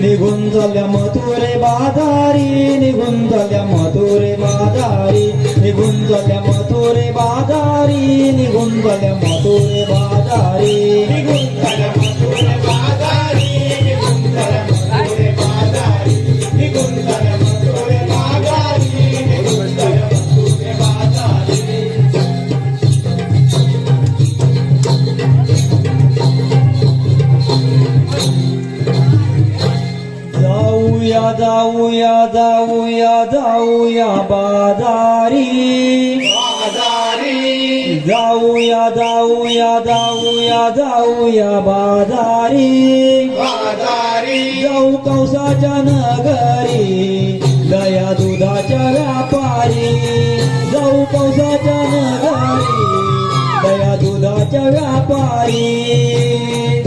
నిగుందల మధురే బాదారి నిగుందల మధురే బాదారి నిగుందల మధురే బాదారి నిగుందల మధురే బాదారి నిగుందల जाऊया जाऊया जाऊया बाजारी. जाऊया जाऊया जाऊया जाऊया बाजारी. जाऊ कौसाच्या नगरी दया दुधाच्या व्यापारी. जाऊ कौसाच्या नगरी दया दुधाच्या व्यापारी.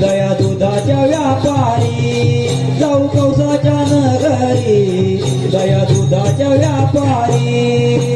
दया दुधाच्या व्यापारी. कौसाच्या नगरी दया दुधाच्या व्यापारी.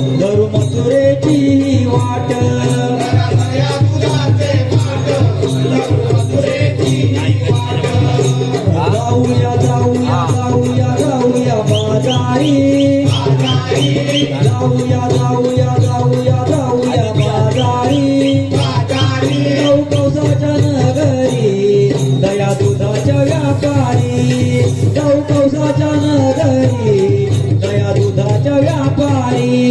Bye.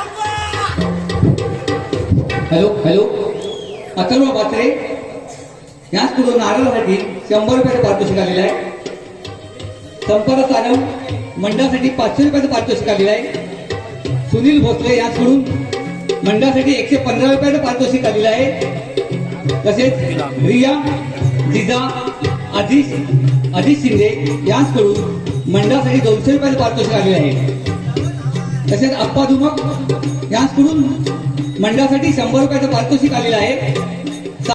Hello hello. अथर्व पात्रे याच तुझं नारळसाठी शंभर रुपयाचं पारितोषिक आलेलं आहे. संपदा सानव मंडळासाठी पाचशे रुपयाचं पारितोषिक आलेलं आहे. सुनील भोसले याचकडून मंडळासाठी एकशे पंधरा रुपयाचं पारितोषिक आलेलं आहे. तसेच रिया जिजा आधीश आधीश शिंदे यांचकडून मंडळासाठी दोनशे रुपयाचं पारितोषिक आलेलं आहे. तसेच अप्पा दुमक यांचकडून मंडळासाठी शंभर रुपयाचं पारितोषिक आलेलं आहे.